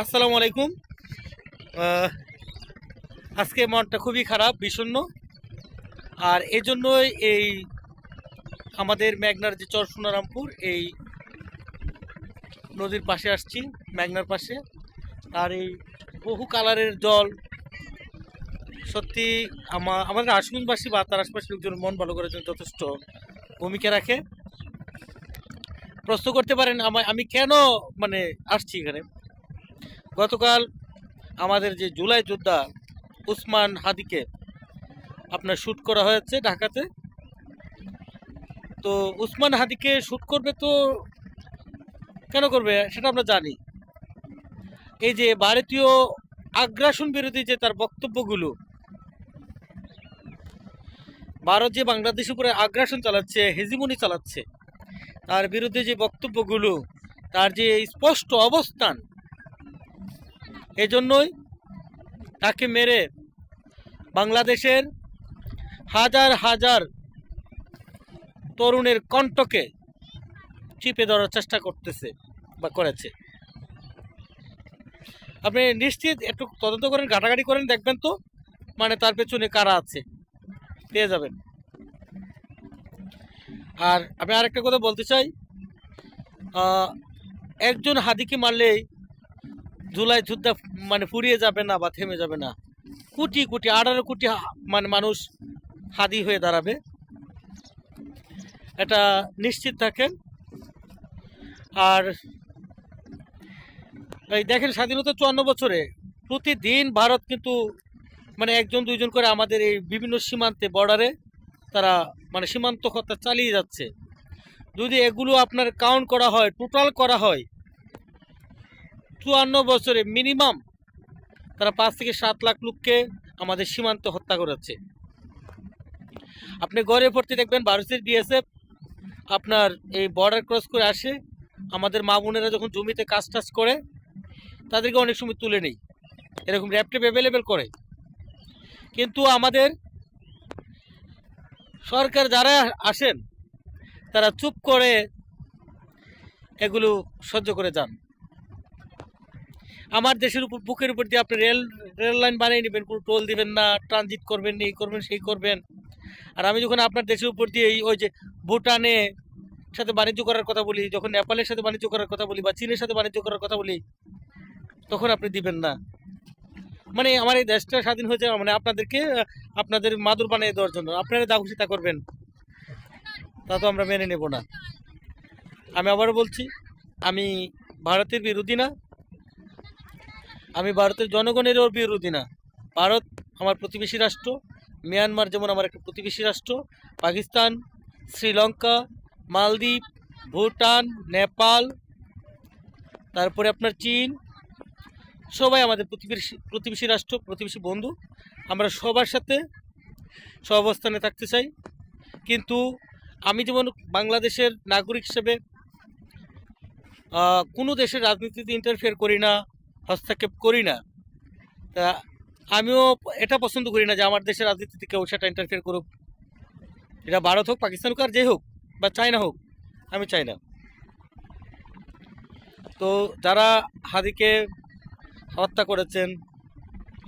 আসসালামু আলাইকুম। আজকে মনটা খুবই খারাপ, বিষণ্ণ। আর এই জন্যই এই আমাদের মেঘনার যে চর সোনারামপুর এই নদীর পাশে আসছি, মেঘনার পাশে। আর এই বহু কালারের জল, সত্যি আমা, আমাদের আশুগঞ্জবাসী বা তার আশপাশের লোকজন মন ভালো করার জন্য যথেষ্ট ভূমিকা রাখে। প্রশ্ন করতে পারেন আমি কেন মানে আসছি এখানে? গতকাল আমাদের যে জুলাই যোদ্ধা উসমান হাদিকে আপনার শ্যুট করা হয়েছে ঢাকাতে। তো উসমান হাদিকে শ্যুট করবে তো কেন করবে সেটা আমরা জানি। এই যে ভারতীয় আগ্রাসন বিরোধী যে তার বক্তব্যগুলো, ভারত যে বাংলাদেশের উপরে আগ্রাসন চালাচ্ছে, হেজিমনি চালাচ্ছে, তার বিরুদ্ধে যে বক্তব্যগুলো, তার যে স্পষ্ট অবস্থান এজন্যই তাকে মেরে বাংলাদেশের হাজার হাজার তরুণের কণ্ঠকে চিপে ধরার চেষ্টা করতেছে বা করেছে। আপনি নিশ্চিত একটু তদন্ত করেন, ঘাটাঘাটি করেন, দেখবেন তো মানে তার পেছনে কারা আছে। পেয়ে যাবেন। আর আমি আরেকটা কথা বলতে চাই একজন হাদিকে মারলেই জুলাই যুদ্ধ মানে ফুরিয়ে যাবে না বা থেমে যাবে না। কোটি কোটি, আঠারো কোটি মানে মানুষ হাদি হয়ে দাঁড়াবে। এটা নিশ্চিত থাকেন। আর এই দেখেন স্বাধীনতা চুয়ান্ন বছরে প্রতিদিন ভারত কিন্তু মানে একজন দুইজন করে আমাদের এই বিভিন্ন সীমান্তে, বর্ডারে তারা মানে সীমান্ত হত্যা চালিয়ে যাচ্ছে। যদি এগুলো আপনার কাউন্ট করা হয় টোটাল করা হয় চুয়ান্ন বছরে মিনিমাম তারা পাঁচ থেকে সাত লাখ লোককে আমাদের সীমান্ত হত্যা করেছে। আপনি গড়ে ভর্তি দেখবেন ভারতের বিএসএফ আপনার এই বর্ডার ক্রস করে আসে। আমাদের মা বোনেরা যখন জমিতে কাজ টাজ করে, তাদেরকে অনেক সময় তুলে নেই। এরকম র্যাপটেপ অ্যাভেলেবেল করে। কিন্তু আমাদের সরকার যারা আসেন, তারা চুপ করে এগুলো সহ্য করে যান। আমার দেশের উপর, বুকের উপর দিয়ে আপনি রেল রেল লাইন বানিয়ে নেবেন, কোনো টোল দিবেন না, ট্রানজিট করবেন এই করবেন, সেই করবেন। আর আমি যখন আপনার দেশের উপর দিয়ে ওই যে ভুটানে সাথে বাণিজ্য করার কথা বলি, যখন নেপালের সাথে বাণিজ্য করার কথা বলি, বা চীনের সাথে বাণিজ্য করার কথা বলি, তখন আপনি দিবেন না। মানে আমার এই দেশটা স্বাধীন হয়েছে মানে আপনাদেরকে আপনাদের মাদুর বানিয়ে দেওয়ার জন্য। আপনারা যা তা করবেন। তা তো আমরা মেনে নেব না। আমি আবারও বলছি, আমি ভারতের বিরোধী না আমি ভারতের জনগণেরও বিরোধী না। ভারত আমার প্রতিবেশী রাষ্ট্র, মিয়ানমার যেমন আমার একটা প্রতিবেশী রাষ্ট্র, পাকিস্তান, শ্রীলঙ্কা, মালদ্বীপ, ভুটান, নেপাল, তারপরে আপনার চীন, সবাই আমাদের প্রতিবেশী প্রতিবেশী রাষ্ট্র, প্রতিবেশী বন্ধু। আমরা সবার সাথে সহাবস্থানে থাকতে চাই। কিন্তু আমি যেমন বাংলাদেশের নাগরিক হিসেবে কোনো দেশের রাজনীতিতে ইন্টারফেয়ার করি না। হস্তক্ষেপ করি না। তা আমিও এটা পছন্দ করি না যে আমার দেশের রাজনীতিতে কেউ সেটা ইন্টারফেয়ার করুক। এটা ভারত হোক, পাকিস্তান হোক আর যে হোক বা চায়না হোক, আমি চাই না। তো যারা হাদিকে হত্যা করেছেন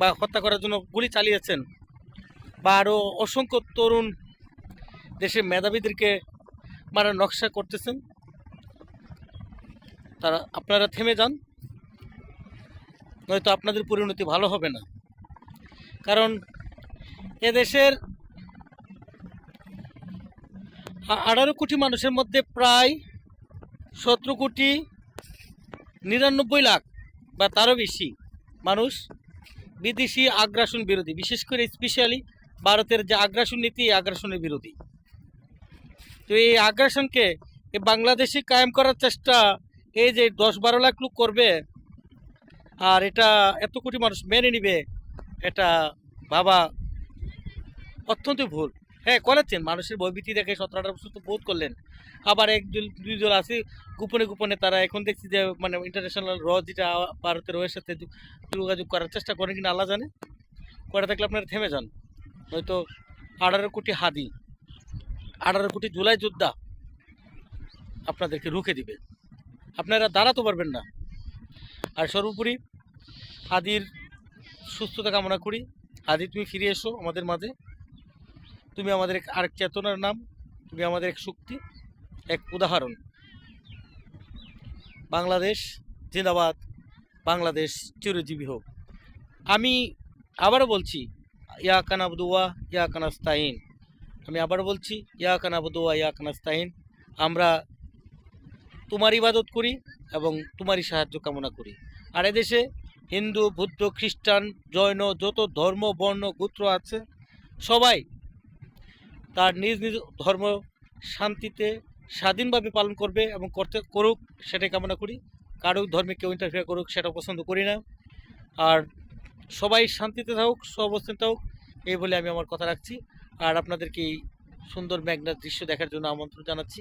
বা হত্যা করার জন্য গুলি চালিয়েছেন বা আরও অসংখ্য তরুণ দেশের মেধাবীদেরকে মারা নকশা করতেছেন, তারা আপনারা থেমে যান। নয়তো আপনাদের পরিণতি ভালো হবে না। কারণ এদেশের আঠারো কোটি মানুষের মধ্যে প্রায় সতেরো কোটি নিরানব্বই লাখ বা তারও বেশি মানুষ বিদেশি আগ্রাসন বিরোধী, বিশেষ করে স্পেশালি ভারতের যে আগ্রাসন নীতি আগ্রাসনের বিরোধী। তো এই আগ্রাসনকে বাংলাদেশে কায়েম করার চেষ্টা এই যে দশ বারো লাখ লোক করবে আর এটা এত কোটি মানুষ মেনে নিবে, এটা বাবা অত্যন্ত ভুল। হ্যাঁ করেছেন, মানুষের বৈবিধি দেখে সতেরো আঠারো বছর তো বোধ করলেন। আবার একজন দুইজন আছে, গোপনে গোপনে তারা এখন দেখছি যে মানে ইন্টারন্যাশনাল র যেটা ভারতের ওয়ের সাথে যোগাযোগ করার চেষ্টা করেন কিনা আল্লাহ জানে। করে থাকলে আপনারা থেমে যান। হয়তো আঠারো কোটি হাদি, আঠারো কোটি জুলাই যোদ্ধা আপনাদেরকে রুখে দিবে। আপনারা দাঁড়াতে পারবেন না। আর সর্বোপরি আদির সুস্থতা কামনা করি। আদি তুমি ফিরে এসো আমাদের মাঝে। তুমি আমাদের এক আরেক চেতনার নাম, তুমি আমাদের এক শক্তি, এক উদাহরণ। বাংলাদেশ জিন্দাবাদ, বাংলাদেশ চিরজীবী হোক। আমি আবারও বলছি ইয়া কানাবদুয়া ইয়া কানাস্তাইন আমি আবারও বলছি ইয়া কানাবদুয়া ইয়া কানাস্তাইন আমরা তোমার ইবাদত করি এবং তোমারই সাহায্য কামনা করি। আর এদেশে হিন্দু, বৌদ্ধ, খ্রিস্টান, জৈন, যত ধর্ম, বর্ণ, গোত্র আছে, সবাই তার নিজ নিজ ধর্ম শান্তিতে স্বাধীনভাবে পালন করবে এবং করতে করুক, সেটাই কামনা করি। কারও ধর্মে কেউ ইন্টারফেয়ার করুক, সেটা পছন্দ করি না। আর সবাই শান্তিতে থাকুক সবস্থান থাকুক, এই বলে আমি আমার কথা রাখছি। আর আপনাদেরকে এই সুন্দর মেঘনার দৃশ্য দেখার জন্য আমন্ত্রণ জানাচ্ছি।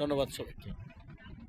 ধন্যবাদ সবাইকে।